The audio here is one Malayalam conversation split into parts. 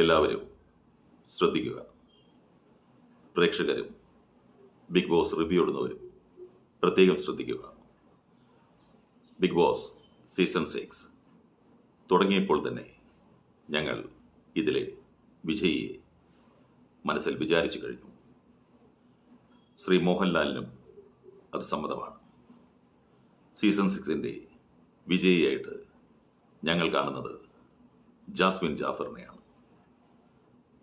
എല്ലാവരും ശ്രദ്ധിക്കുക. പ്രേക്ഷകരും ബിഗ് ബോസ് റിവ്യൂ ഇടുന്നവരും പ്രത്യേകം ശ്രദ്ധിക്കുക. ബിഗ് ബോസ് സീസൺ സിക്സ് തുടങ്ങിയപ്പോൾ തന്നെ ഞങ്ങൾ ഇതിലെ വിജയിയെ മനസ്സിൽ വിചാരിച്ചു കഴിഞ്ഞു. ശ്രീ മോഹൻലാലിനും അത് സമ്മതമാണ്. സീസൺ സിക്സിന്റെ വിജയിയായിട്ട് ഞങ്ങൾ കാണുന്നത് ജാസ്മിൻ ജാഫറിനെയാണ്.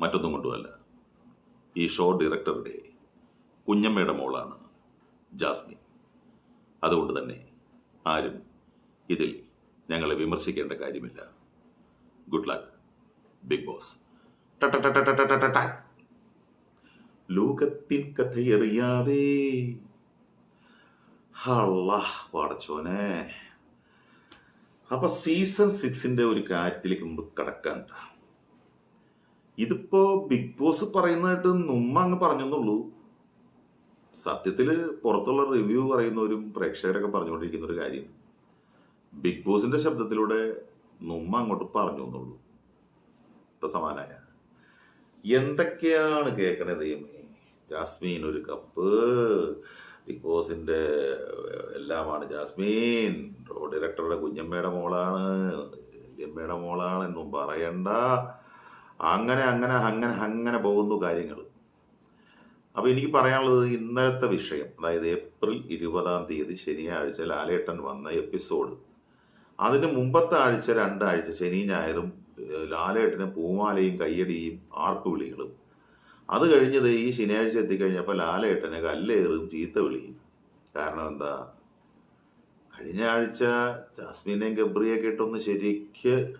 മറ്റൊന്നും കൊണ്ടുമല്ല ഈ ഷോ ഡയറക്ടറുടെ കുഞ്ഞമ്മയുടെ മോളാണ് ജാസ്മിൻ. അതുകൊണ്ട് തന്നെ ആരും ഇതിൽ ഞങ്ങളെ വിമർശിക്കേണ്ട കാര്യമില്ല. ഗുഡ് ലക്ക് ബിഗ് ബോസ് ലോകത്തിൻ കഥയറിയാതെ. പടച്ചോനെ അപ്പൊ സീസൺ സിക്സിന്റെ ഒരു കാര്യത്തിലേക്ക് മുമ്പ് കടക്കണ്ട. ഇതിപ്പോ ബിഗ് ബോസ് പറയുന്നതായിട്ട് നുമ്മ അങ്ങ് പറഞ്ഞെന്നുള്ളൂ. സത്യത്തിൽ പുറത്തുള്ള റിവ്യൂ പറയുന്നവരും പ്രേക്ഷകരൊക്കെ പറഞ്ഞുകൊണ്ടിരിക്കുന്ന ഒരു കാര്യം. ബിഗ് ബോസിന്റെ ശബ്ദത്തിലൂടെ നുമ്മ അങ്ങോട്ട് പറഞ്ഞു എന്നുള്ളൂ ഇപ്പൊ സമാനായ. എന്തൊക്കെയാണ് കേൾക്കണത് ജാസ്മീൻ ഒരു കപ്പ്. ബിഗ് ബോസിന്റെ എല്ലാമാണ് ജാസ്മീൻ. ഡയറക്ടറുടെ കുഞ്ഞമ്മയുടെ മോളാണ്. കുഞ്ഞമ്മയുടെ മോളാണ്. എന്നും പറയണ്ട. അങ്ങനെ അങ്ങനെ അങ്ങനെ അങ്ങനെ പോകുന്നു കാര്യങ്ങൾ. അപ്പോൾ എനിക്ക് പറയാനുള്ളത് ഇന്നലത്തെ വിഷയം അതായത് ഏപ്രിൽ ഇരുപതാം തീയതി ശനിയാഴ്ച ലാലേട്ടൻ വന്ന എപ്പിസോഡ്. അതിന് മുമ്പത്തെ ആഴ്ച രണ്ടാഴ്ച ശനി ഞായറും ലാലേട്ടന് പൂമാലയും കയ്യടിയും ആർപ്പുവിളികളും അത് കഴിഞ്ഞത് ഈ ശനിയാഴ്ച എത്തിക്കഴിഞ്ഞപ്പോൾ ലാലേട്ടന് കല്ലേറും ചീത്ത വിളിയും. കാരണം എന്താ? കഴിഞ്ഞ ആഴ്ച ജാസ്മിനെയും ഗബ്രിയൊക്കെ ഇട്ടൊന്ന് ശരിക്ക്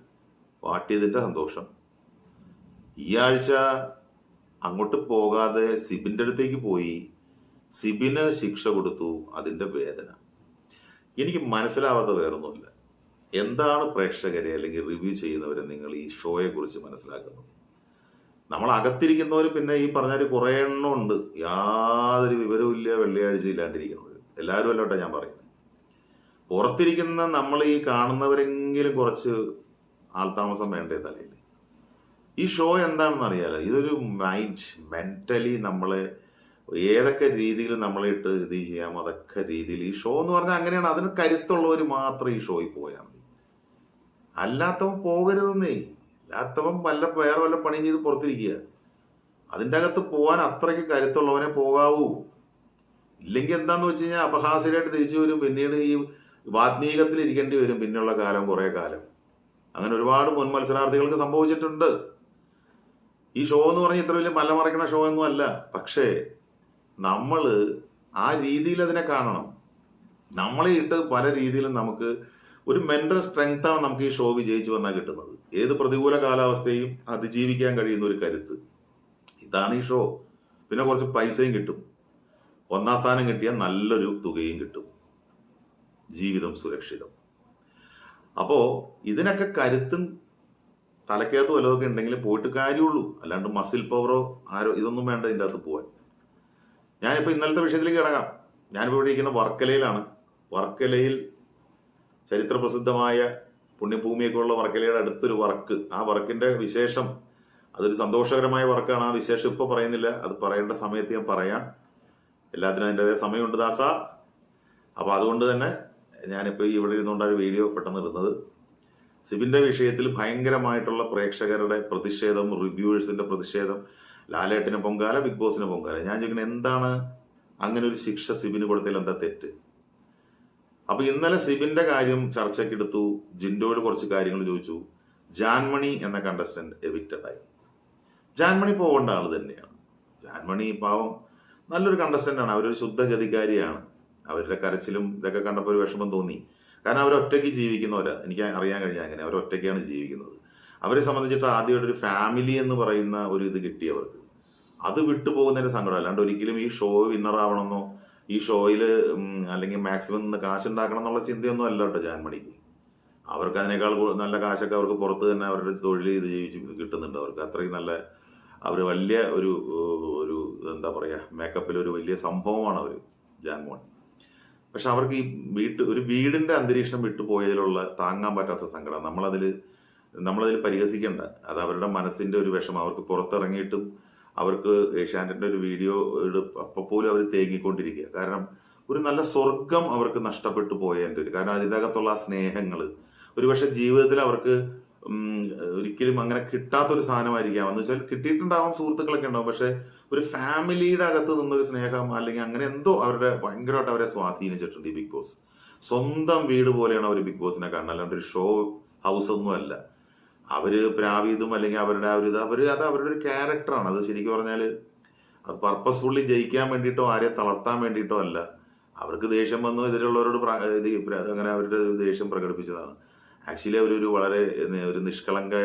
വാട്ടിയതിന്റെ സന്തോഷം. ഈ ആഴ്ച അങ്ങോട്ട് പോകാതെ സിബിന്റെ അടുത്തേക്ക് പോയി സിബിന് ശിക്ഷ കൊടുത്തു അതിന്റെ വേദന. എനിക്ക് മനസ്സിലാവാത്ത വേറൊന്നുമില്ല. എന്താണ് പ്രേക്ഷകരെ അല്ലെങ്കിൽ റിവ്യൂ ചെയ്യുന്നവരെ നിങ്ങൾ ഈ ഷോയെക്കുറിച്ച് മനസ്സിലാക്കുന്നത്? നമ്മൾ അകത്തിരിക്കുന്നവർ പിന്നെ ഈ പറഞ്ഞൊരു കുറേ എണ്ണം ഉണ്ട്. യാതൊരു വിവരവും ഇല്ല വെള്ളിയാഴ്ച ഇല്ലാണ്ടിരിക്കുന്നവർ. എല്ലാവരും അല്ലോട്ടെ ഞാൻ പറയുന്നത്. പുറത്തിരിക്കുന്ന നമ്മൾ ഈ കാണുന്നവരെങ്കിലും കുറച്ച് ആൾതാമസം വേണ്ടേ തലയിൽ? ഈ ഷോ എന്താണെന്ന് അറിയാലോ? ഇതൊരു മൈൻഡ് മെന്റലി നമ്മളെ ഏതൊക്കെ രീതിയിൽ നമ്മളെ ഇട്ട് ഇത് ചെയ്യാം അതൊക്കെ രീതിയിൽ. ഈ ഷോ എന്ന് പറഞ്ഞാൽ അങ്ങനെയാണ്. അതിന് കരുത്തുള്ളവർ മാത്രം ഈ ഷോയിൽ പോയാൽ മതി. അല്ലാത്തവൻ പോകരുതെന്നേ. അല്ലാത്തവൻ വല്ല വേറെ വല്ല പണിയും ചെയ്ത് പുറത്തിരിക്കുക. അതിന്റെ അകത്ത് പോകാൻ അത്രയ്ക്ക് കരുത്തുള്ളവനെ പോകാവൂ. ഇല്ലെങ്കിൽ എന്താന്ന് വെച്ച് കഴിഞ്ഞാൽ അപഹാസ്യരായിട്ട് തിരിച്ചു വരും. പിന്നീട് ഈ വാത്മീകത്തിൽ ഇരിക്കേണ്ടി വരും. പിന്നെയുള്ള കാലം കുറേ കാലം. അങ്ങനെ ഒരുപാട് മുൻ മത്സരാർത്ഥികൾക്ക് സംഭവിച്ചിട്ടുണ്ട്. ഈ ഷോ എന്ന് പറഞ്ഞാൽ ഇത്ര വലിയ മലമറയ്ക്കണ ഷോ ഒന്നും അല്ല. പക്ഷേ നമ്മൾ ആ രീതിയിൽ അതിനെ കാണണം. നമ്മളെ ഇട്ട് പല രീതിയിലും നമുക്ക് ഒരു മെന്റൽ സ്ട്രെങ്ത് ആണ് നമുക്ക് ഈ ഷോ വിജയിച്ചു വന്നാൽ കിട്ടുന്നത്. ഏത് പ്രതികൂല കാലാവസ്ഥയും അതിജീവിക്കാൻ കഴിയുന്ന ഒരു കരുത്ത്. ഇതാണ് ഈ ഷോ പിന്നെ കുറച്ച് പൈസയും കിട്ടും. ഒന്നാം സ്ഥാനം കിട്ടിയാൽ നല്ലൊരു തുകയും കിട്ടും. ജീവിതം സുരക്ഷിതം. അപ്പോൾ ഇതിനൊക്കെ കരുത്തും തലക്കകത്ത് വല്ലതൊക്കെ ഉണ്ടെങ്കിൽ പോയിട്ട് കാര്യമുള്ളൂ. അല്ലാണ്ട് മസിൽ പവറോ ആരോ ഇതൊന്നും വേണ്ട ഇതിന്റെ അകത്ത് പോകാൻ ഞാനിപ്പോൾ ഇന്നലത്തെ വിഷയത്തിലേക്ക് കിടക്കാം. ഞാനിപ്പോൾ ഇവിടെ ഇരിക്കുന്ന വർക്കലയിലാണ്. വർക്കലയിൽ ചരിത്രപ്രസിദ്ധമായ പുണ്യഭൂമിയൊക്കെ ഉള്ള വർക്കലയുടെ അടുത്തൊരു വർക്ക്. ആ വർക്കിന്റെ വിശേഷം അതൊരു സന്തോഷകരമായ വർക്കാണ്. ആ വിശേഷം ഇപ്പോൾ പറയുന്നില്ല. അത് പറയേണ്ട സമയത്ത് ഞാൻ പറയാം. എല്ലാത്തിനും അതിന്റെതായ സമയമുണ്ട് ദാസ. അപ്പോൾ അതുകൊണ്ട് തന്നെ ഞാനിപ്പോൾ ഇവിടെ ഇരുന്നുകൊണ്ട് ഒരു വീഡിയോ പെട്ടെന്ന് ഇടുന്നത്. സിബിന്റെ വിഷയത്തിൽ ഭയങ്കരമായിട്ടുള്ള പ്രേക്ഷകരുടെ പ്രതിഷേധം റിവ്യൂവേഴ്സിന്റെ പ്രതിഷേധം ലാലേട്ടിന് പൊങ്കാല ബിഗ് ബോസിന് പൊങ്കാല. ഞാൻ ചോദിക്കുന്നത് എന്താണ് അങ്ങനെ ഒരു ശിക്ഷ സിബിന് കൊടുത്തതിൽ എന്താ തെറ്റ്? അപ്പൊ ഇന്നലെ സിബിന്റെ കാര്യം ചർച്ചയ്ക്കെടുത്തു ജിൻഡോയോട് കുറച്ച് കാര്യങ്ങൾ ചോദിച്ചു. ജാൻമണി എന്ന കണ്ടസ്റ്റന്റ് എവിക്റ്റഡ് ആയി. ജാൻമണി പോകേണ്ട ആൾ തന്നെയാണ്. ജാൻമണി പാവം നല്ലൊരു കണ്ടസ്റ്റന്റ് ആണ്. അവരൊരു ശുദ്ധഗതിക്കാരിയാണ്. അവരുടെ കരച്ചിലും ഇതൊക്കെ കണ്ടപ്പോൾ ഒരു വിഷമം തോന്നി. കാരണം അവർ ഒറ്റയ്ക്ക് ജീവിക്കുന്നവരാ. എനിക്ക് അറിയാൻ കഴിഞ്ഞാൽ അങ്ങനെ. അവർ ഒറ്റയ്ക്കാണ് ജീവിക്കുന്നത്. അവരെ സംബന്ധിച്ചിട്ട് ആദ്യമായിട്ട് ഒരു ഫാമിലി എന്ന് പറയുന്ന ഒരു ഇത് കിട്ടി അവർക്ക്. അത് വിട്ടുപോകുന്നതിന്റെ സങ്കടം. അല്ലാണ്ട് ഒരിക്കലും ഈ ഷോ വിന്നറാവണമെന്നോ ഈ ഷോയിൽ അല്ലെങ്കിൽ മാക്സിമം നിന്ന് കാശുണ്ടാക്കണം എന്നുള്ള ചിന്തയൊന്നും അല്ല കേട്ടോ ജാൻമണിക്ക്. അവർക്ക് അതിനേക്കാൾ നല്ല കാശൊക്കെ അവർക്ക് പുറത്ത് തന്നെ അവരുടെ തൊഴിൽ ചെയ്ത് ജീവിച്ച് കിട്ടുന്നുണ്ട് അവർക്ക്. അത്രയും നല്ല അവർ വലിയ ഒരു ഒരു എന്താ പറയുക മേക്കപ്പിൽ ഒരു വലിയ സംഭവമാണ് അവർ ജാൻമോൻ. പക്ഷെ അവർക്ക് ഈ വീട്ട് ഒരു വീടിന്റെ അന്തരീക്ഷം വിട്ടുപോയതിലുള്ള താങ്ങാൻ പറ്റാത്ത സങ്കടം. നമ്മളതിൽ നമ്മളതിൽ പരിഹസിക്കേണ്ട. അത് അവരുടെ മനസ്സിന്റെ ഒരു വിഷമം. അവർക്ക് പുറത്തിറങ്ങിയിട്ടും അവർക്ക് ഏഷ്യാനെറ്റിന്റെ ഒരു വീഡിയോ അപ്പോൾ പോലും അവർ തേങ്ങിക്കൊണ്ടിരിക്കുക. കാരണം ഒരു നല്ല സ്വർഗം അവർക്ക് നഷ്ടപ്പെട്ടു പോയതിന്റെ ഒരു കാരണം അതിന്റെ അകത്തുള്ള ആ സ്നേഹങ്ങൾ ഒരുപക്ഷെ ജീവിതത്തിൽ അവർക്ക് ഒരിക്കലും അങ്ങനെ കിട്ടാത്തൊരു സാധനമായിരിക്കാം. എന്ന് വെച്ചാൽ കിട്ടിയിട്ടുണ്ടാവാം സുഹൃത്തുക്കളൊക്കെ ഉണ്ടാവും. പക്ഷെ ഒരു ഫാമിലിയുടെ അകത്ത് നിന്നൊരു സ്നേഹം അല്ലെങ്കിൽ അങ്ങനെ എന്തോ അവരുടെ ഭയങ്കരമായിട്ട് അവരെ സ്വാധീനിച്ചിട്ടുണ്ട് ഈ ബിഗ് ബോസ്. സ്വന്തം വീട് പോലെയാണ് അവർ ബിഗ് ബോസിനെ കാണുന്നത്. അല്ലാണ്ട് ഒരു ഷോ ഹൗസ് ഒന്നും അല്ല. അവർ പ്രാവീതും അല്ലെങ്കിൽ അവരുടെ ഒരു ഇത് അവർ അത് അവരുടെ ഒരു ക്യാരക്ടറാണ് അത് ശരിക്കും പറഞ്ഞാൽ അത് പർപ്പസ്ഫുള്ളി ജയിക്കാൻ വേണ്ടിയിട്ടോ ആരെ തളർത്താൻ വേണ്ടിയിട്ടോ അല്ല. അവർക്ക് ദേഷ്യം വന്നു എതിരുള്ളവരോട് അങ്ങനെ അവരുടെ ദേഷ്യം പ്രകടിപ്പിച്ചതാണ്. ആക്ച്വലി അവരൊരു വളരെ ഒരു നിഷ്കളങ്ക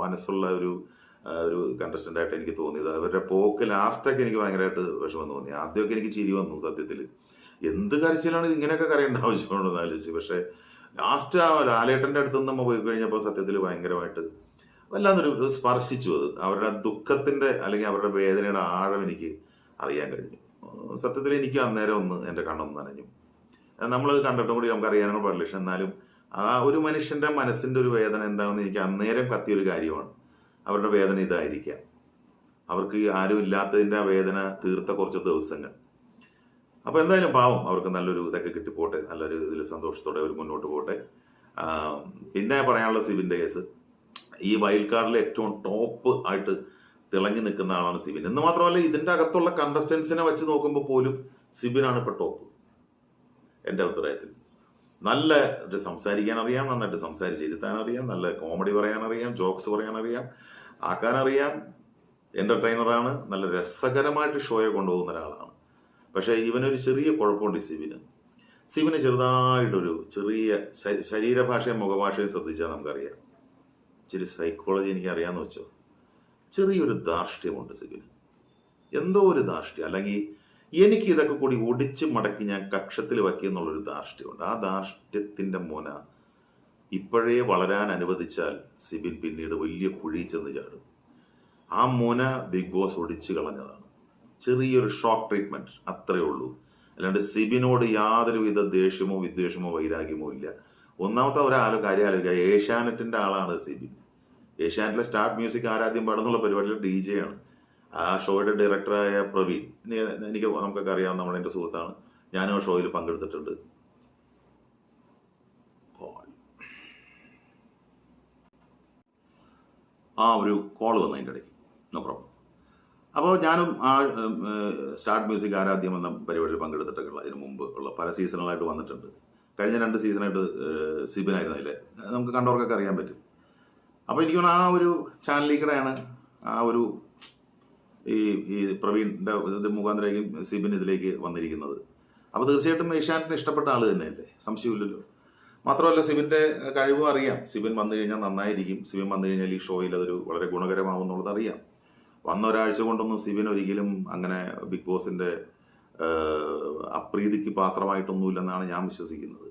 മനസ്സുള്ള ഒരു ഒരു കണ്ടസ്റ്റന്റ് ആയിട്ട് എനിക്ക് തോന്നിയത്. അവരുടെ പോക്ക് ലാസ്റ്റൊക്കെ എനിക്ക് ഭയങ്കരമായിട്ട് വിഷമം തോന്നി. ആദ്യമൊക്കെ എനിക്ക് ചിരി വന്നു സത്യത്തിൽ എന്ത് കരച്ചിലാണ് ഇങ്ങനെയൊക്കെ കരയേണ്ട ആവശ്യമുണ്ടെന്ന് ആലോചിച്ച്. പക്ഷേ ലാസ്റ്റ് ആ ലാലേട്ടന്റെ അടുത്ത് നിന്ന് നമ്മൾ പോയി കഴിഞ്ഞപ്പോൾ സത്യത്തിൽ ഭയങ്കരമായിട്ട് വല്ലാതൊരു സ്പർശിച്ചു അത്. അവരുടെ ദുഃഖത്തിന്റെ അല്ലെങ്കിൽ അവരുടെ വേദനയുടെ ആഴം എനിക്ക് അറിയാൻ കഴിഞ്ഞു. സത്യത്തിൽ എനിക്ക് അന്നേരം ഒന്ന് എന്റെ കണ്ണൊന്ന് നനഞ്ഞു. നമ്മൾ കണ്ടിട്ടും കൂടി നമുക്ക് അറിയാനുള്ള പാടില്ല പക്ഷെ എന്നാലും ആ ഒരു മനുഷ്യന്റെ മനസ്സിന്റെ ഒരു വേദന എന്താണെന്ന് എനിക്ക് അന്നേരം കത്തിയൊരു കാര്യമാണ്. അവരുടെ വേദന ഇതായിരിക്കാം. അവർക്ക് ആരും ഇല്ലാത്തതിന്റെ ആ വേദന തീർത്ത കുറച്ച് ദിവസങ്ങൾ. അപ്പോൾ എന്തായാലും പാവം അവർക്ക് നല്ലൊരു ഇതൊക്കെ കിട്ടിപ്പോട്ടെ നല്ലൊരു ഇതിൽ സന്തോഷത്തോടെ അവർ മുന്നോട്ട് പോട്ടെ. പിന്നെ പറയാനുള്ള സിബിന്റെ കേസ്. ഈ വൈൽഡ് കാർഡിൽ ഏറ്റവും ടോപ്പ് ആയിട്ട് തിളങ്ങി നിൽക്കുന്ന ആളാണ് സിബിൻ. എന്ന് മാത്രമല്ല ഇതിന്റെ അകത്തുള്ള കണ്ടസ്റ്റൻസിനെ വെച്ച് നോക്കുമ്പോൾ പോലും സിബിനാണ് ഇപ്പോൾ ടോപ്പ്. എന്റെ അഭിപ്രായത്തിൽ. നല്ല ഇത് സംസാരിക്കാൻ അറിയാം നന്നായിട്ട് സംസാരിച്ചിരുത്താൻ അറിയാം നല്ല കോമഡി പറയാൻ അറിയാം ജോക്സ് പറയാൻ അറിയാം ആക്കാൻ അറിയാം എന്റർടൈനറാണ് നല്ല രസകരമായിട്ട് ഷോയെ കൊണ്ടുപോകുന്ന ഒരാളാണ്. പക്ഷേ ഇവനൊരു ചെറിയ കുഴപ്പമുണ്ട് സിബിന്. സിബിന് ചെറുതായിട്ടൊരു ചെറിയ ശരീരഭാഷയും മുഖഭാഷയും ശ്രദ്ധിച്ചാൽ നമുക്കറിയാം. ഇച്ചിരി സൈക്കോളജി എനിക്ക് അറിയാമെന്ന് വെച്ചോ. ചെറിയൊരു ധാർഷ്ട്യമുണ്ട് സിബിന്. എന്തോ ഒരു ധാർഷ്ട്യം. അല്ലെങ്കിൽ എനിക്ക് ഇതൊക്കെ കൂടി ഒടിച്ച് മടക്കി ഞാൻ കക്ഷത്തിൽ വയ്ക്കുന്നുള്ളൊരു ധാർഷ്ട്യമുണ്ട്. ആ ധാർഷ്ട്യത്തിന്റെ മോന ഇപ്പോഴേ വളരാൻ അനുവദിച്ചാൽ സിബിൻ പിന്നീട് വലിയ കുഴി ചെന്ന് ചാടും. ആ മോന ബിഗ് ബോസ് ഒടിച്ചു കളഞ്ഞതാണ്. ചെറിയൊരു ഷോക്ക് ട്രീറ്റ്മെന്റ് അത്രയേ ഉള്ളൂ. അല്ലാണ്ട് സിബിനോട് യാതൊരുവിധ ദേഷ്യമോ വിദ്വേഷമോ വൈരാഗ്യമോ ഇല്ല. ഒന്നാമത്തെ ഒരാളോ കാര്യം ആലോചിക്കുക ഏഷ്യാനെറ്റിന്റെ ആളാണ് സിബിൻ. ഏഷ്യാനെറ്റിലെ സ്റ്റാർട്ട് മ്യൂസിക് ആരാധ്യം പാടുന്നുള്ള പരിപാടിയിൽ ഡി ജെ ആണ്. ആ ഷോയുടെ ഡയറക്ടറായ പ്രവീൺ. എനിക്ക് നമുക്കൊക്കെ അറിയാം നമ്മൾ എന്റെ സുഹൃത്താണ്. ഞാനും ആ ഷോയിൽ പങ്കെടുത്തിട്ടുണ്ട്. ആ ഒരു കോൾ വന്നു അതിന്റെ ഇടയ്ക്ക്. നോ പ്രോബ്ലം അപ്പോൾ ഞാനും ആ സ്റ്റാർട്ട് മ്യൂസിക് ആരാധ്യം എന്ന പരിപാടിയിൽ പങ്കെടുത്തിട്ടൊക്കെ ഉള്ള അതിന് മുമ്പ് ഉള്ള പല സീസണുകളായിട്ട് വന്നിട്ടുണ്ട്. കഴിഞ്ഞ രണ്ട് സീസണായിട്ട് സിബിനായിരുന്നു അതിൽ നമുക്ക് കണ്ടവർക്കൊക്കെ അറിയാൻ പറ്റും. അപ്പോൾ എനിക്ക് ആ ഒരു ചാനലിൽ കൂടെയാണ് ആ ഒരു ഈ ഈ പ്രവീണിന്റെ ഇത് മുഖാന്തരമായിരിക്കും സിബിൻ ഇതിലേക്ക് വന്നിരിക്കുന്നത്. അപ്പോൾ തീർച്ചയായിട്ടും ഏഷ്യാനെറ്റിന് ഇഷ്ടപ്പെട്ട ആൾ തന്നെയല്ലേ? സംശയമില്ലല്ലോ. മാത്രമല്ല സിബിന്റെ കഴിവും അറിയാം. സിബിൻ വന്നു കഴിഞ്ഞാൽ നന്നായിരിക്കും. സിബിൻ വന്നു കഴിഞ്ഞാൽ ഈ ഷോയിൽ അതൊരു വളരെ ഗുണകരമാവും എന്നുള്ളത് അറിയാം. വന്ന ഒരാഴ്ച കൊണ്ടൊന്നും സിബിൻ ഒരിക്കലും അങ്ങനെ ബിഗ് ബോസിന്റെ അപ്രീതിക്ക് പാത്രമായിട്ടൊന്നുമില്ലെന്നാണ് ഞാൻ വിശ്വസിക്കുന്നത്.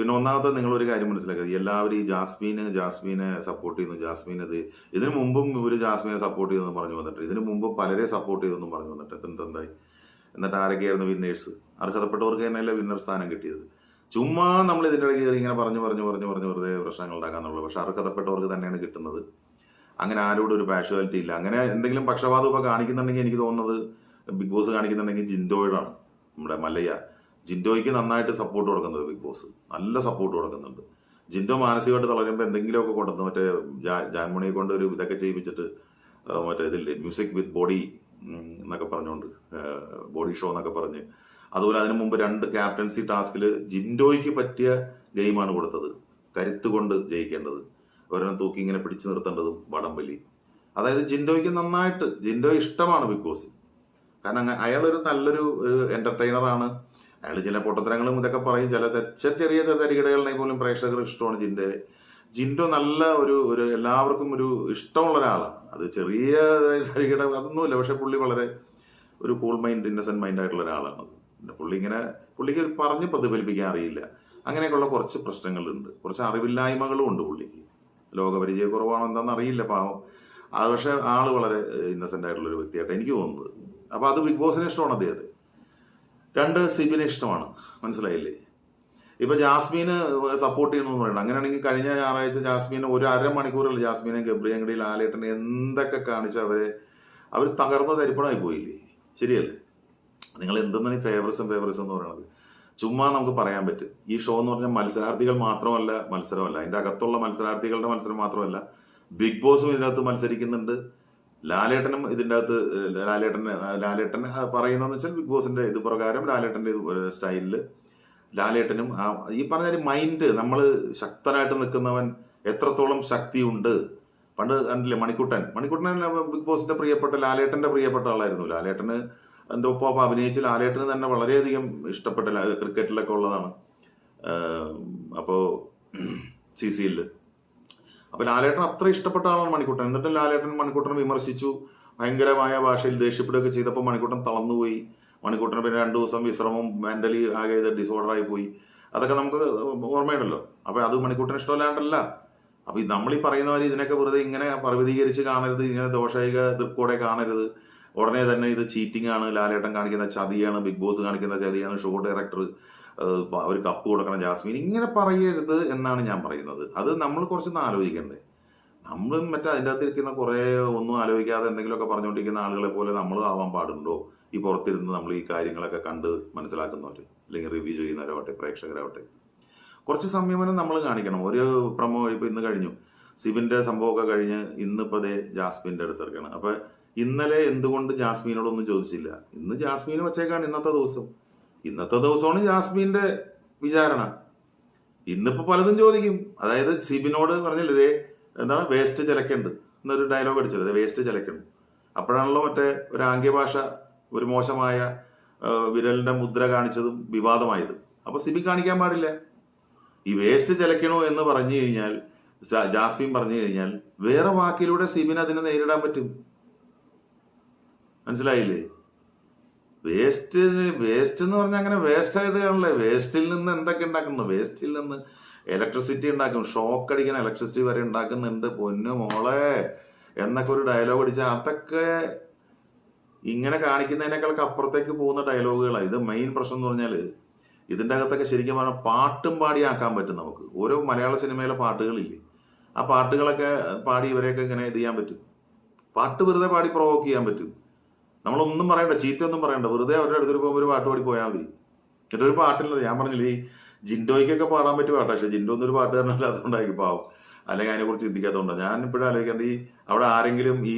പിന്നെ ഒന്നാമത്തെ നിങ്ങളൊരു കാര്യം മനസ്സിലാക്കുക. എല്ലാവരും ഈ ജാസ്മീന് ജാസ്മീനെ സപ്പോർട്ട് ചെയ്യുന്നു. ജാസ്മീൻ ഇത് ഇതിനു മുമ്പും ഇവർ ജാസ്മീനെ സപ്പോർട്ട് ചെയ്തെന്ന് പറഞ്ഞു വന്നിട്ട് ഇതിനു മുമ്പ് പലരെ സപ്പോർട്ട് ചെയ്തെന്നും പറഞ്ഞു വന്നിട്ട് എന്നിട്ട് എന്തായി? എന്നിട്ട് ആരൊക്കെയായിരുന്നു വിന്നേഴ്സ് അർഹതപ്പെട്ടവർക്ക് തന്നെയല്ല വിന്നർ സ്ഥാനം കിട്ടിയത്. ചുമ്മാ നമ്മൾ ഇതിന്റെ ഇടയ്ക്ക് ഇങ്ങനെ പറഞ്ഞു പറഞ്ഞു പറഞ്ഞു പറഞ്ഞു വെറുതെ പ്രശ്നങ്ങൾ ഉണ്ടാക്കാന്നുള്ളൂ. പക്ഷെ അർഹതപ്പെട്ടവർക്ക് തന്നെയാണ് കിട്ടുന്നത്. അങ്ങനെ ആരോടും ഒരു പാഷ്വാലിറ്റി ഇല്ല. അങ്ങനെ എന്തെങ്കിലും പക്ഷപാതം ഇപ്പോൾ കാണിക്കുന്നുണ്ടെങ്കിൽ എനിക്ക് തോന്നുന്നത് ബിഗ് ബോസ് കാണിക്കുന്നുണ്ടെങ്കിൽ ജിൻഡോയിഡാണ് നമ്മുടെ മല്ലയ്യ. ജിൻഡോയ്ക്ക് നന്നായിട്ട് സപ്പോർട്ട് കൊടുക്കുന്നത് ബിഗ് ബോസ്. നല്ല സപ്പോർട്ട് കൊടുക്കുന്നുണ്ട്. ജിൻഡോ മാനസികമായിട്ട് തളരുമ്പോൾ എന്തെങ്കിലുമൊക്കെ കൊണ്ടുവന്ന് മറ്റേ ജാൻമണിയെ കൊണ്ട് ഒരു ഇതൊക്കെ ചെയ്യിപ്പിച്ചിട്ട് മറ്റേ ഇതില്ലേ മ്യൂസിക് വിത്ത് ബോഡി എന്നൊക്കെ പറഞ്ഞുകൊണ്ട് ബോഡി ഷോ എന്നൊക്കെ പറഞ്ഞ്. അതുപോലെ അതിനു മുമ്പ് രണ്ട് ക്യാപ്റ്റൻസി ടാസ്കിൽ ജിൻഡോയ്ക്ക് പറ്റിയ ഗെയിമാണ് കൊടുത്തത്. കരുത്ത് കൊണ്ട് ജയിക്കേണ്ടത്. ഒരെണ്ണം തൂക്കി ഇങ്ങനെ പിടിച്ചു നിർത്തേണ്ടതും വടംവലി അതായത് ജിൻഡോയ്ക്ക് നന്നായിട്ട് ജിൻഡോ ഇഷ്ടമാണ് ബിഗ് ബോസ്. കാരണം അയാളൊരു നല്ലൊരു എന്റർടൈനറാണ് അയാൾ ചില പൊട്ടത്തരങ്ങളും ഇതൊക്കെ പറയും. ചില ചെറിയ തരികിടകളിനെ പോലും പ്രേക്ഷകർ ഇഷ്ടമാണ് ജിന്റെ ജിൻഡോ നല്ല ഒരു ഒരു എല്ലാവർക്കും ഒരു ഇഷ്ടമുള്ള ഒരാളാണ്. അത് ചെറിയ തരികിട അതൊന്നുമില്ല. പക്ഷെ പുള്ളി വളരെ ഒരു കൂൾ മൈൻഡ് ഇന്നസെന്റ് മൈൻഡ് ആയിട്ടുള്ള ഒരാളാണ്. പിന്നെ പുള്ളി ഇങ്ങനെ പുള്ളിക്ക് പറഞ്ഞ് പ്രതിഫലിപ്പിക്കാൻ അറിയില്ല. അങ്ങനെയൊക്കെയുള്ള കുറച്ച് പ്രശ്നങ്ങളുണ്ട്. കുറച്ച് അറിവില്ലായ്മകളും ഉണ്ട് പുള്ളിക്ക്. ലോകപരിചയക്കുറവാണോ എന്താണെന്ന് അറിയില്ല പാവം. അത് പക്ഷേ ആൾ വളരെ ഇന്നസെന്റ് ആയിട്ടുള്ള ഒരു വ്യക്തിയായിട്ട് എനിക്ക് തോന്നുന്നത്. അപ്പോൾ അത് ബിഗ് ബോസിന് ഇഷ്ടമാണ് അദ്ദേഹത്തെ രണ്ട് സിബിന് ഇഷ്ടമാണ്. മനസ്സിലായില്ലേ? ഇപ്പൊ ജാസ്മീന് സപ്പോർട്ട് ചെയ്യണമെന്ന് പറയണം അങ്ങനെയാണെങ്കിൽ കഴിഞ്ഞ ഞായറാഴ്ച ജാസ്മീന് ഒരു അര അരമണിക്കൂറിൽ ജാസ്മീനെ ഗബ്രിയങ്കടി ലാലേട്ടനെ എന്തൊക്കെ കാണിച്ച് അവരെ അവർ തകർന്ന തരിപ്പണമായി പോയില്ലേ? ശരിയല്ലേ? നിങ്ങൾ എന്തെന്നാണ് ഈ ഫേവറസും ഫേവറസും എന്ന് പറയുന്നത് ചുമ്മാ നമുക്ക് പറയാൻ പറ്റും. ഈ ഷോ എന്ന് പറഞ്ഞാൽ മത്സരാർത്ഥികൾ മാത്രമല്ല മത്സരമല്ല. അതിന്റെ അകത്തുള്ള മത്സരാർത്ഥികളുടെ മത്സരം മാത്രമല്ല. ബിഗ് ബോസും ഇതിനകത്ത് മത്സരിക്കുന്നുണ്ട്. ലാലേട്ടനും ഇതിന്റെ അകത്ത് ലാലേട്ടൻ ലാലേട്ടൻ പറയുന്നതെന്ന് വെച്ചാൽ ബിഗ് ബോസിന്റെ ഇത് പ്രകാരം ലാലേട്ടന്റെ സ്റ്റൈലിൽ ലാലേട്ടനും ആ ഈ പറഞ്ഞ മൈൻഡ് നമ്മൾ ശക്തനായിട്ട് നിൽക്കുന്നവൻ എത്രത്തോളം ശക്തിയുണ്ട്. പണ്ട് കണ്ടില്ലേ മണിക്കുട്ടൻ? മണിക്കുട്ടൻ ബിഗ് ബോസിന്റെ പ്രിയപ്പെട്ട ലാലേട്ടന്റെ പ്രിയപ്പെട്ട ആളായിരുന്നു. ലാലേട്ടന് എന്റെ ഒപ്പം അഭിനയിച്ച് ലാലേട്ടന് തന്നെ വളരെയധികം ഇഷ്ടപ്പെട്ട ക്രിക്കറ്റിലൊക്കെ ഉള്ളതാണ്. അപ്പോൾ സി സിയിൽ അപ്പോൾ ലാലേട്ടൻ അത്ര ഇഷ്ടപ്പെട്ട ആളാണ് മണിക്കുട്ടൻ. എന്നിട്ടും ലാലേട്ടൻ മണിക്കുട്ടനെ വിമർശിച്ചു. ഭയങ്കരമായ ഭാഷയിൽ ദേഷ്യപ്പെടുകയൊക്കെ ചെയ്തപ്പോൾ മണിക്കുട്ടൻ തളർന്നുപോയി. മണിക്കുട്ടന് പിന്നെ രണ്ടു ദിവസം വിശ്രമം മെന്റലി ആകെ disorder ആയി പോയി. അതൊക്കെ നമുക്ക് ഓർമ്മയുണ്ടല്ലോ. അപ്പോൾ അത് മണിക്കുട്ടന് ഇഷ്ടമല്ലാണ്ടല്ല. അപ്പോൾ നമ്മൾ ഈ പറയുന്ന മാതിരി ഇതിനൊക്കെ വെറുതെ ഇങ്ങനെ പർവതീകരിച്ച് കാണരുത് ഇങ്ങനെ ദോഷായിക ദൃക്കോടെ കാണരുത് ഉടനെ തന്നെ ഇത് ചീറ്റിംഗ് ആണ് ലാലേട്ടൻ കാണിക്കുന്ന ചതിയാണ് ബിഗ് ബോസ് കാണിക്കുന്ന ചതിയാണ് ഷോ ഡയറക്ടർ അവർ കപ്പ് കൊടുക്കണം ജാസ്മിൻ. ഇങ്ങനെ പറയരുത് എന്നാണ് ഞാൻ പറയുന്നത്. അത് നമ്മൾ കുറച്ചൊന്ന് ആലോചിക്കണ്ടേ. നമ്മളും മറ്റേ അതിന്റെ അകത്ത് ഇരിക്കുന്ന കുറേ ഒന്നും ആലോചിക്കാതെ എന്തെങ്കിലുമൊക്കെ പറഞ്ഞുകൊണ്ടിരിക്കുന്ന ആളുകളെ പോലെ നമ്മൾ ആവാൻ പാടുണ്ടോ? ഈ പുറത്തിരുന്ന് നമ്മൾ ഈ കാര്യങ്ങളൊക്കെ കണ്ട് മനസ്സിലാക്കുന്നവർ അല്ലെങ്കിൽ റിവ്യൂ ചെയ്യുന്നവരാവട്ടെ പ്രേക്ഷകരാവട്ടെ. കുറച്ച് സംയമനം നമ്മൾ കാണിക്കണം. ഒരു പ്രമോ ഇപ്പോൾ ഇന്ന് കഴിഞ്ഞു. സിബിന്റെ സംഭവമൊക്കെ കഴിഞ്ഞ് ഇന്നിപ്പോൾ അതേ ജാസ്മിന്റെ അടുത്തിറക്കണം അപ്പോൾ ഇന്നലെ എന്തുകൊണ്ട് ജാസ്മീനോടൊന്നും ചോദിച്ചില്ല? ഇന്ന് ജാസ്മീൻ വച്ചേക്കാണ് ഇന്നത്തെ ദിവസം. ഇന്നത്തെ ദിവസമാണ് ജാസ്മീന്റെ വിചാരണ. ഇന്നിപ്പോ പലതും ചോദിക്കും. അതായത് സിബിനോട് പറഞ്ഞില്ല ഇതേ എന്താണ് വേസ്റ്റ് ചിലക്കുണ്ട്. എന്നൊരു ഡയലോഗ് അടിച്ചത് വേസ്റ്റ് ചിലക്കുണ്ട്. അപ്പോഴാണല്ലോ മറ്റേ ഒരു ആംഗ്യഭാഷ ഒരു മോശമായ വിരലിന്റെ മുദ്ര കാണിച്ചതും വിവാദമായത്. അപ്പൊ സിബി കാണിക്കാൻ പാടില്ല. ഈ വേസ്റ്റ് ചിലക്കണോ എന്ന് പറഞ്ഞു കഴിഞ്ഞാൽ ജാസ്മിൻ പറഞ്ഞു കഴിഞ്ഞാൽ വേറെ വാക്കിലൂടെ സിബിന് അതിനെ നേരിടാൻ പറ്റും. മനസ്സിലായില്ലേ? വേസ്റ്റ് വേസ്റ്റ് എന്ന് പറഞ്ഞാൽ അങ്ങനെ വേസ്റ്റ് ആയിട്ട് കാണില്ലേ വേസ്റ്റിൽ നിന്ന് എന്തൊക്കെ ഉണ്ടാക്കുന്നു? വേസ്റ്റിൽ നിന്ന് ഇലക്ട്രിസിറ്റി ഉണ്ടാക്കും. ഷോക്ക് അടിക്കുന്ന ഇലക്ട്രിസിറ്റി വരെ ഉണ്ടാക്കുന്നുണ്ട്. പൊന്നു മോളെ. എന്നൊക്കെ ഒരു ഡയലോഗ് അടിച്ചാൽ അതൊക്കെ ഇങ്ങനെ കാണിക്കുന്നതിനേക്കാളൊക്കെ അപ്പുറത്തേക്ക് പോകുന്ന ഡയലോഗുകളാണ് ഇത് മെയിൻ പ്രശ്നം എന്ന് പറഞ്ഞാൽ ഇതിന്റെ അകത്തൊക്കെ ശരിക്കും പറഞ്ഞാൽ പാട്ടും പാടിയാക്കാൻ പറ്റും നമുക്ക്. ഓരോ മലയാള സിനിമയിലെ പാട്ടുകളില്ലേ. ആ പാട്ടുകളൊക്കെ പാടി ഇവരെയൊക്കെ ഇങ്ങനെ ഇത് ചെയ്യാൻ പറ്റും. പാട്ട് വെറുതെ പാടി പ്രൊവോക്ക് ചെയ്യാൻ പറ്റും. നമ്മളൊന്നും പറയണ്ട ചീത്തയൊന്നും പറയണ്ട. വെറുതെ അവരുടെ അടുത്തൊരു പോകുമ്പോൾ ഒരു പാട്ട് പാടി പോയാൽ മതി. എന്നിട്ട് ഒരു പാട്ടില്ല ഞാൻ പറഞ്ഞില്ലേ ഈ ജിൻഡോയ്ക്കൊക്കെ പാടാൻ പറ്റിയ പാട്ടാ. പക്ഷേ ജിൻഡോ എന്നൊരു പാട്ടുകാരനല്ലാത്തതുകൊണ്ടായിരിക്കും പാവം. അല്ലെങ്കിൽ അതിനെക്കുറിച്ച് ചിന്തിക്കാത്തതുകൊണ്ടാണ് ഞാൻ ഇപ്പോഴും ആലോചിക്കേണ്ട ഈ അവിടെ ആരെങ്കിലും ഈ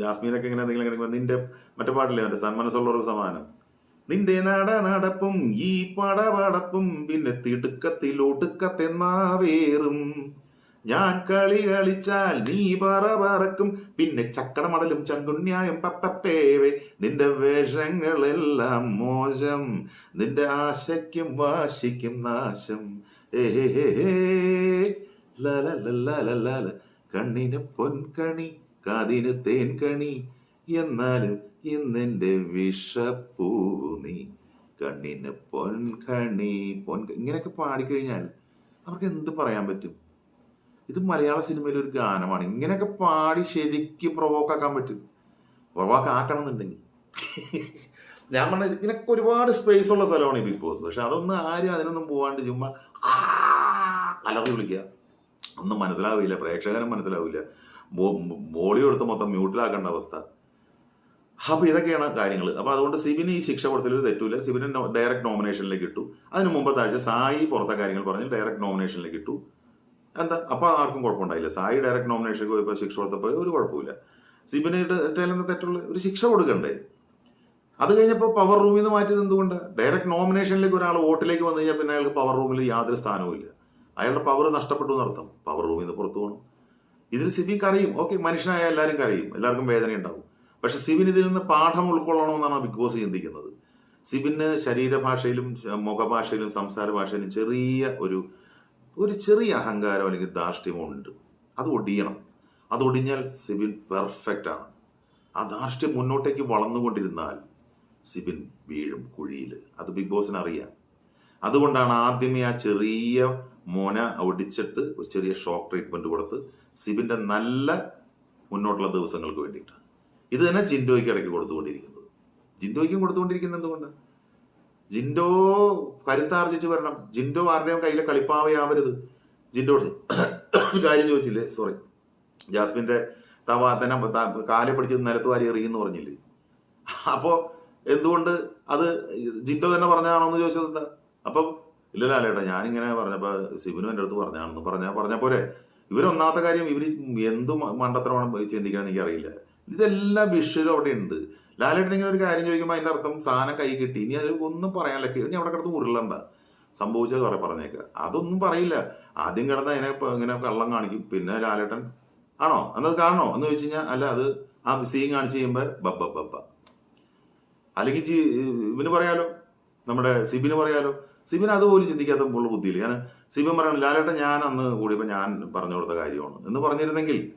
ജാസ്മീനൊക്കെ ഇങ്ങനെ എന്തെങ്കിലും അങ്ങനെ നിന്റെ മറ്റേ പാട്ടില്ലേ മറ്റേ സന്മനസ്സുള്ളവർക്ക് സമാനം. നിന്റെ നട നടപ്പും ഈ പടപടപ്പും പിന്നെ തിടുക്കത്തിലൊടുക്കത്തെന്നാവേറും ഞാൻ കളി കളിച്ചാൽ നീ പറ പറക്കും. പിന്നെ ചക്കടമടലും ചങ്കുണ്യായം പപ്പപ്പേവേ നിന്റെ വേഷങ്ങളെല്ലാം മോശം. നിന്റെ ആശയ്ക്കും വാശിക്കും നാശം. കണ്ണിന് പൊൻകണി കാതിന് തേൻകണി. എന്നാലും ഇന്നെന്റെ വിഷപ്പൂ നീ കണ്ണിന് പൊൻകണി പൊൻ ഇങ്ങനെയൊക്കെ പാടിക്കഴിഞ്ഞാൽ അവർക്ക് എന്ത് പറയാൻ പറ്റും? ഇത് മലയാള സിനിമയിലെ ഒരു ഗാനമാണ്. ഇങ്ങനെയൊക്കെ പാടി ശരിക്ക് പ്രൊവോക്കാക്കാൻ പറ്റും. പ്രൊവോക്ക് ആക്കണം എന്നുണ്ടെങ്കിൽ ഞാൻ പറഞ്ഞ ഇതിനൊക്കെ ഒരുപാട് സ്പേസ് ഉള്ള സ്ഥലമാണ് ഈ ബിഗ് ബോസ് പക്ഷെ അതൊന്നും ആരും അതിനൊന്നും പോവാണ്ട് ചുമ്മാ അലർന്ന് വിളിക്കുക. ഒന്നും മനസ്സിലാവില്ല. പ്രേക്ഷകനും മനസ്സിലാവില്ല. ബോളി എടുത്ത് മൊത്തം മ്യൂട്ടിലാക്കേണ്ട അവസ്ഥ. അപ്പൊ ഇതൊക്കെയാണ് കാര്യങ്ങൾ അപ്പോൾ അതുകൊണ്ട് സിബിന് ഈ ശിക്ഷ കൊടുത്തതിൽ തെറ്റൂല സിബിന് ഡയറക്റ്റ് നോമിനേഷനിലേക്ക് ഇട്ടു. അതിന് മുമ്പത്തെ ആഴ്ച സായി പുറത്തെ കാര്യങ്ങൾ പറഞ്ഞ് ഡയറക്റ്റ് നോമിനേഷനിലേക്ക് ഇട്ടു. എന്താ? അപ്പൊ ആർക്കും കുഴപ്പമുണ്ടായില്ല. സായി ഡയറക്റ്റ് നോമിനേഷനിലേക്ക് പോയപ്പോൾ ശിക്ഷ കൊടുത്തപ്പോൾ ഒരു കുഴപ്പമില്ല സിബിന് എന്താ തെറ്റുള്ള ഒരു ശിക്ഷ കൊടുക്കണ്ടേ? അത് കഴിഞ്ഞപ്പോൾ പവർ റൂമിൽ നിന്ന് മാറ്റിയത് എന്തുകൊണ്ട്? ഡയറക്റ്റ് നോമിനേഷനിലേക്ക് ഒരാൾ വോട്ടിലേക്ക് വന്നു കഴിഞ്ഞാൽ പിന്നെ അയാൾക്ക് പവർ റൂമിൽ യാതൊരു സ്ഥാനവും ഇല്ല. അയാളുടെ പവർ നഷ്ടപ്പെട്ടു എന്നർത്ഥം പവർ റൂമിൽ നിന്ന് പുറത്തു പോകണം ഇതിൽ സിബി കറിയും ഓക്കെ മനുഷ്യനായ എല്ലാവരും കറിയും എല്ലാവർക്കും വേദന ഉണ്ടാവും. പക്ഷെ സിബിൻ ഇതിൽ നിന്ന് പാഠം ഉൾക്കൊള്ളണമെന്നാണ് ബിഗ് ബോസ് ചിന്തിക്കുന്നത്. സിബിന് ശരീരഭാഷയിലും മുഖഭാഷയിലും സംസാര ഭാഷയിലും ചെറിയ ഒരു ഒരു ചെറിയ അഹങ്കാരം അല്ലെങ്കിൽ ധാർഷ്ട്യമോ ഉണ്ട്. അത് ഒടിയണം. അത് ഒടിഞ്ഞാൽ സിബിൻ പെർഫെക്റ്റ് ആണ്. ആ ധാർഷ്ട്യം മുന്നോട്ടേക്ക് വളർന്നുകൊണ്ടിരുന്നാൽ സിബിൻ വീഴും കുഴിയിൽ. അത് ബിഗ് ബോസിന് അറിയാം. അതുകൊണ്ടാണ് ആദ്യമേ ആ ചെറിയ മോന ഒടിച്ചിട്ട് ഒരു ചെറിയ ഷോക്ക് ട്രീറ്റ്മെന്റ് കൊടുത്ത് സിബിന്റെ നല്ല മുന്നോട്ടുള്ള ദിവസങ്ങൾക്ക് വേണ്ടിയിട്ട്. ഇത് തന്നെ ജിൻഡോയ്ക്ക് ഇടയ്ക്ക് കൊടുത്തുകൊണ്ടിരിക്കുന്നത്. ജിൻഡോയ്ക്കും കൊടുത്തുകൊണ്ടിരിക്കുന്നത് എന്തുകൊണ്ടാണ്? ജിൻഡോ കരുത്താർജിച്ച് വരണം. ജിൻഡോ ആരുടെയും കയ്യിലെ കളിപ്പാവയാവരുത്. ജിൻഡോട് കാര്യം ചോദിച്ചില്ലേ? സോറി ജാസ്മിന്റെ തവ തന്നെ കാൽ പിടിച്ച് നിലത്ത് വാരി എറിയുന്നു പറഞ്ഞില്ലേ? അപ്പോ എന്തുകൊണ്ട് അത് ജിൻഡോ തന്നെ പറഞ്ഞാണോ എന്ന് ചോദിച്ചത് എന്താ? അപ്പം ഇല്ലല്ലോ അല്ലേട്ടാ ഞാനിങ്ങനെ പറഞ്ഞപ്പോ സിബിനും എന്റെ അടുത്ത് പറഞ്ഞാണെന്ന് പറഞ്ഞ പറഞ്ഞ പോലെ ഇവരൊന്നാമത്തെ കാര്യം ഇവർ എന്ത് മണ്ടത്തരമാണ് ചിന്തിക്കണം എനിക്കറിയില്ല. ഇതെല്ലാം വിഷയം അവിടെ ഉണ്ട്. ലാലേട്ടൻ ഇങ്ങനെ ഒരു കാര്യം ചോദിക്കുമ്പോൾ അതിന്റെ അർത്ഥം സാധനം കൈ കിട്ടി. ഇനി അത് ഒന്നും പറയാനില്ല. ഇനി അവിടെ കിടന്ന് ഉരുളണ്ട. സംഭവിച്ചത് കുറെ പറഞ്ഞേക്കുക അതൊന്നും പറയില്ല. ആദ്യം കിടന്ന് അതിനെ ഇങ്ങനെ കള്ളം കാണിക്കും. പിന്നെ ലാലേട്ടൻ ആണോ? എന്നത് കാണണോ? എന്ന് ചോദിച്ചു കഴിഞ്ഞാൽ അല്ല അത് ആ സീൻ കാണിച്ച് കഴിയുമ്പോൾ ബബ്ബ ബബ്ബ അല്ലെങ്കിൽ ജി- ഇവന് പറയാലോ? നമ്മുടെ സിബിന് പറയാലോ? സിബിൻ അതുപോലും ചിന്തിക്കാത്ത ഉള്ള ബുദ്ധിയില്ല. ഞാൻ സിബിൻ പറയണം ലാലേട്ടൻ ഞാൻ അന്ന് കൂടിയപ്പോൾ ഞാൻ പറഞ്ഞു കൊടുത്ത കാര്യമാണ്. എന്ന് പറഞ്ഞിരുന്നെങ്കിൽ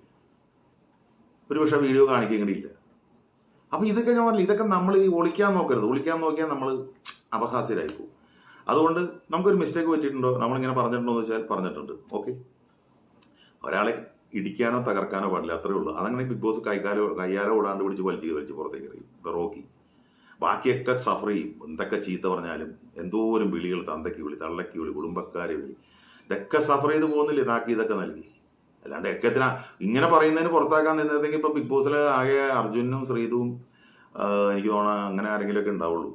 ഒരു പക്ഷേ വീഡിയോ കാണിക്കേണ്ടിയില്ല അപ്പൊ ഇതൊക്കെ ഞാൻ പറഞ്ഞില്ല ഇതൊക്കെ നമ്മൾ ഈ ഒളിക്കാൻ നോക്കരുത്. ഒളിക്കാൻ നോക്കിയാൽ നമ്മൾ അപഹാസ്യരായി പോകും. അതുകൊണ്ട് നമുക്കൊരു മിസ്റ്റേക്ക് പറ്റിയിട്ടുണ്ടോ? നമ്മളിങ്ങനെ പറഞ്ഞിട്ടുണ്ടോ എന്ന് വെച്ചാൽ പറഞ്ഞിട്ടുണ്ട്. ഓക്കെ ഒരാളെ ഇടിക്കാനോ തകർക്കാനോ പാടില്ല അത്രേ ഉള്ളൂ. അതങ്ങനെ ബിഗ് ബോസ് കൈകാലോ കയ്യാലോ ഓടാണ്ട് പിടിച്ച് വലിച്ച് വലിച്ച് പുറത്തേക്ക് എറിയും. റോക്കി. ബാക്കിയൊക്കെ സഫർ ചെയ്യും. എന്തൊക്കെ ചീത്ത പറഞ്ഞാലും എന്തോരം വിളികൾ തന്തക്കി വിളി തള്ളക്കി വിളി കുടുംബക്കാരെ വിളി. ഇതൊക്കെ സഫർ ചെയ്ത് പോകുന്നില്ലേ? നാക്കി ഇതൊക്കെ നൽകി. അല്ലാണ്ട് എക്കത്തിനാ ഇങ്ങനെ പറയുന്നതിന് പുറത്താക്കാൻ നിന്നതെങ്കിൽ ഇപ്പൊ ബിഗ് ബോസിൽ ആകെ അർജുനും ശ്രീതുവും എനിക്ക് തോന്നണം അങ്ങനെ ആരെങ്കിലുമൊക്കെ ഉണ്ടാവുള്ളൂ.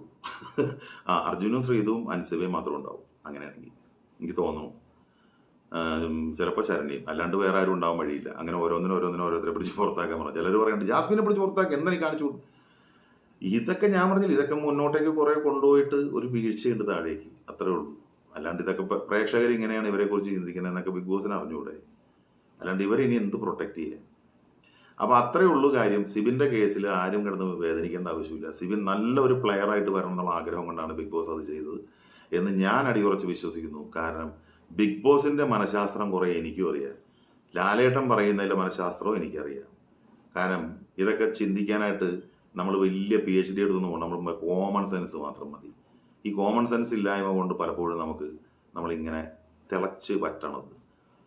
ആ അർജുനും ശ്രീതുവും അനുസവയും മാത്രം ഉണ്ടാവും. അങ്ങനെയാണെങ്കിൽ എനിക്ക് തോന്നുന്നു. ചിലപ്പോൾ ശരണിയും അല്ലാണ്ട് വേറെ ആരും ഉണ്ടാവാൻ വഴിയില്ല. അങ്ങനെ ഓരോന്നിനും ഓരോന്നിനും ഓരോരുത്തരെ പിടിച്ച് പുറത്താക്കാൻ പറഞ്ഞു. ചിലർ പറയുന്നുണ്ട് ജാസ്മിനെ പിടിച്ച് പുറത്താക്കി എന്താ കാണിച്ചു? ഇതൊക്കെ ഞാൻ പറഞ്ഞില്ല ഇതൊക്കെ മുന്നോട്ടേക്ക് കുറെ കൊണ്ടുപോയിട്ട് ഒരു വീഴ്ചയുണ്ട് താഴേക്ക്. അത്രേ ഉള്ളൂ. അല്ലാണ്ട് ഇതൊക്കെ പ്രേക്ഷകർ ഇങ്ങനെയാണ് ഇവരെ കുറിച്ച് ചിന്തിക്കുന്നത് എന്നൊക്കെ ബിഗ് ബോസിന് അറിഞ്ഞൂടെ അല്ലാണ്ട് ഇവരെ ഇനി എന്ത് പ്രൊട്ടക്ട് ചെയ്യാൻ അപ്പോൾ അത്രേ ഉള്ളൂ കാര്യം. സിബിന്റെ കേസിൽ ആരും കിടന്ന് വേദനിക്കേണ്ട ആവശ്യമില്ല. സിബിൻ നല്ല ഒരു പ്ലെയർ ആയിട്ട് വരണം എന്നുള്ള ആഗ്രഹം കൊണ്ടാണ് ബിഗ് ബോസ് അത് ചെയ്തത് എന്ന് ഞാൻ അടിയുറച്ച് വിശ്വസിക്കുന്നു. കാരണം ബിഗ് ബോസിന്റെ മനഃശാസ്ത്രം കുറേ എനിക്കും അറിയാം. ലാലേട്ടൻ പറയുന്നതിലെ മനഃശാസ്ത്രവും എനിക്കറിയാം. കാരണം ഇതൊക്കെ ചിന്തിക്കാനായിട്ട് നമ്മൾ വലിയ പി എച്ച് ഡി എടുത്തൊന്നും പോകണം നമ്മൾ കോമൺ സെൻസ് മാത്രം മതി. ഈ കോമൺ സെൻസ് ഇല്ലായ്മ കൊണ്ട് പലപ്പോഴും നമുക്ക് നമ്മളിങ്ങനെ തിളച്ച് പറ്റണത്.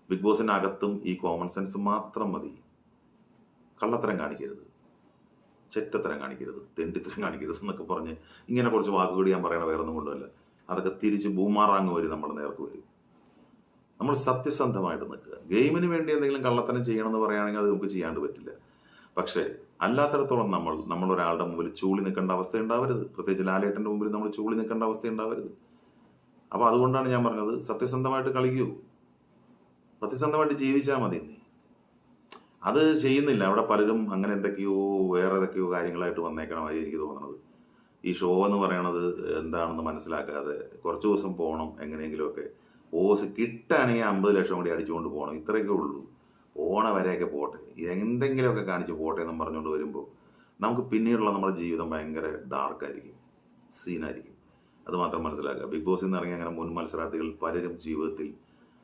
ബിഗ് ബോസിനകത്തും ഈ കോമൺ സെൻസ് മാത്രം മതി. കള്ളത്തരം കാണിക്കരുത്. ചെറ്റത്തരം കാണിക്കരുത്. തെണ്ടിത്തരം കാണിക്കരുത് എന്നൊക്കെ പറഞ്ഞ് ഇങ്ങനെ കുറച്ച് വാക്കുകൂടി ഞാൻ പറയണ വേറെ ഒന്നും കൊണ്ടുമല്ല അതൊക്കെ തിരിച്ച് ബൂമാറാങ് വരും നമ്മുടെ നേർക്ക് വരും. നമ്മൾ സത്യസന്ധമായിട്ട് നിൽക്കുക. ഗെയിമിന് വേണ്ടി എന്തെങ്കിലും കള്ളത്തരം ചെയ്യണമെന്ന് പറയുകയാണെങ്കിൽ അത് നമുക്ക് ചെയ്യാണ്ട് പറ്റില്ല. പക്ഷേ അല്ലാത്തടത്തോളം നമ്മൾ ഒരാളുടെ മുമ്പിൽ ചൂളി നിൽക്കേണ്ട അവസ്ഥ ഉണ്ടാവരുത്. പ്രത്യേകിച്ച് ലാലേട്ടന്റെ മുമ്പിൽ നമ്മൾ ചൂളി നിൽക്കേണ്ട അവസ്ഥ ഉണ്ടാവരുത്. അപ്പോൾ അതുകൊണ്ടാണ് ഞാൻ പറഞ്ഞത് സത്യസന്ധമായിട്ട് കളിക്കൂ. സത്യസന്ധമായിട്ട് ജീവിച്ചാൽ മതി. അത് ചെയ്യുന്നില്ല. അവിടെ പലരും അങ്ങനെ എന്തൊക്കെയോ വേറെ ഏതൊക്കെയോ കാര്യങ്ങളായിട്ട് വന്നേക്കണമായി എനിക്ക് തോന്നുന്നത് ഈ ഷോ എന്ന് പറയണത് എന്താണെന്ന് മനസ്സിലാക്കാതെ കുറച്ച് ദിവസം പോകണം എങ്ങനെയെങ്കിലുമൊക്കെ. ഓസ് കിട്ടുകയാണെങ്കിൽ അമ്പത് ലക്ഷം കൂടി അടിച്ചുകൊണ്ട് പോകണം ഇത്രയൊക്കെ ഉള്ളൂ. പോണ വരെയൊക്കെ പോട്ടെ. എന്തെങ്കിലുമൊക്കെ കാണിച്ച് പോട്ടെ എന്നും പറഞ്ഞുകൊണ്ട് വരുമ്പോൾ നമുക്ക് പിന്നീടുള്ള നമ്മുടെ ജീവിതം ഭയങ്കര ഡാർക്കായിരിക്കും സീനായിരിക്കും അത് മാത്രം മനസ്സിലാക്കുക. ബിഗ് ബോസിൽ നിന്ന് ഇറങ്ങി അങ്ങനെ മുൻ മത്സരാർത്ഥികൾ പലരും ജീവിതത്തിൽ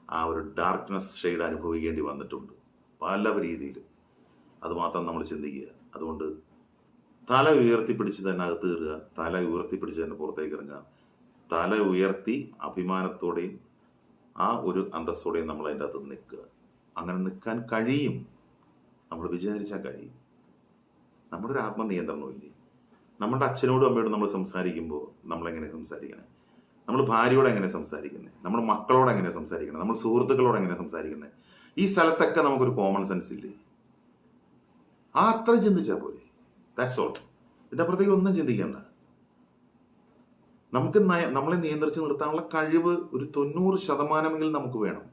ആ ഒരു ഡാർക്ക്നെസ് ഷെയ്ഡ് അനുഭവിക്കേണ്ടി വന്നിട്ടുണ്ട്. പല രീതിയിലും. അതുമാത്രം നമ്മൾ ചിന്തിക്കുക. അതുകൊണ്ട് തല ഉയർത്തിപ്പിടിച്ച് തന്നെ അകത്ത് കയറുക തല ഉയർത്തിപ്പിടിച്ച് തന്നെ പുറത്തേക്ക് ഇറങ്ങുക തല ഉയർത്തി അഭിമാനത്തോടെയും ആ ഒരു അന്തസ്സോടെയും നമ്മൾ അതിന്റെ അകത്ത് നിൽക്കുക. അങ്ങനെ നിൽക്കാൻ കഴിയും. നമ്മൾ വിചാരിച്ചാൽ കഴിയും. നമ്മുടെ ഒരു ആത്മനിയന്ത്രണമില്ലേ? നമ്മുടെ അച്ഛനോടും അമ്മയോടും നമ്മൾ സംസാരിക്കുമ്പോൾ നമ്മളെങ്ങനെ സംസാരിക്കണേ? നമ്മൾ ഭാര്യയോട് എങ്ങനെ സംസാരിക്കുന്നത് നമ്മൾ മക്കളോട് എങ്ങനെ സംസാരിക്കുന്നത് നമ്മൾ സുഹൃത്തുക്കളോട് എങ്ങനെ സംസാരിക്കുന്നത് ഈ സ്ഥലത്തൊക്കെ നമുക്കൊരു കോമൺ സെൻസ് ഇല്ലേ? ആ അത്ര ചിന്തിച്ചാൽ പോലെ ദാറ്റ്സ് ഓൾ ഇതിന്റെ അപ്പുറത്തേക്ക് ഒന്നും ചിന്തിക്കേണ്ട. നമുക്ക് നമ്മളെ നിയന്ത്രിച്ച് നിർത്താനുള്ള കഴിവ് ഒരു തൊണ്ണൂറ് ശതമാനമെങ്കിലും നമുക്ക് വേണം.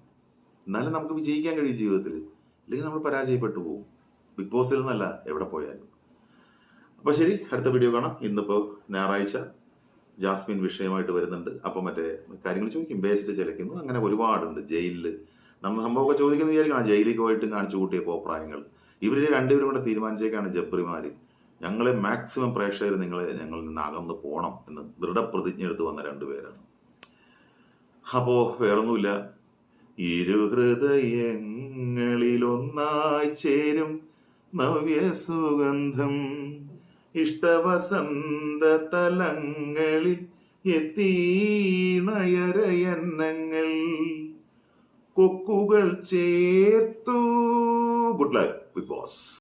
എന്നാലും നമുക്ക് വിജയിക്കാൻ കഴിയും ജീവിതത്തിൽ. അല്ലെങ്കിൽ നമ്മൾ പരാജയപ്പെട്ടു പോകും. ബിഗ് ബോസിൽ നിന്നല്ല എവിടെ പോയാലും. അപ്പോൾ ശരി അടുത്ത വീഡിയോ കാണാം. ഇന്നിപ്പോൾ ഞായറാഴ്ച. ജാസ്മിൻ വിഷയമായിട്ട് വരുന്നുണ്ട്. അപ്പം മറ്റേ കാര്യങ്ങൾ ചോദിക്കും. വേസ്റ്റ് ചിലക്കുന്നു അങ്ങനെ ഒരുപാടുണ്ട്. ജയിലിൽ നമ്മൾ സംഭവമൊക്കെ ചോദിക്കുന്ന വിചാരിക്കണം. ജയിലിൽ പോയിട്ട് കാണിച്ചു കൂട്ടിയ കോപ്രായങ്ങൾ. ഇവർ രണ്ടുപേരും കൂടെ തീരുമാനിച്ചേക്കാണ് ജബ്രിമാർ ഞങ്ങളെ മാക്സിമം പ്രേക്ഷകർ നിങ്ങളെ ഞങ്ങളിൽ നിന്ന് അകന്ന് പോകണം എന്ന് ദൃഢപ്രതിജ്ഞ എടുത്ത് വന്ന രണ്ടുപേരാണ്. അപ്പോൾ വേറൊന്നുമില്ല. ഇരുഹൃദയങ്ങളിലൊന്നായി ചേരും നവ്യസുഗന്ധം. ഇഷ്ടവസന്ത തലങ്ങളിൽ കൊക്കുകൾ ചേർത്തു. Good luck big boss.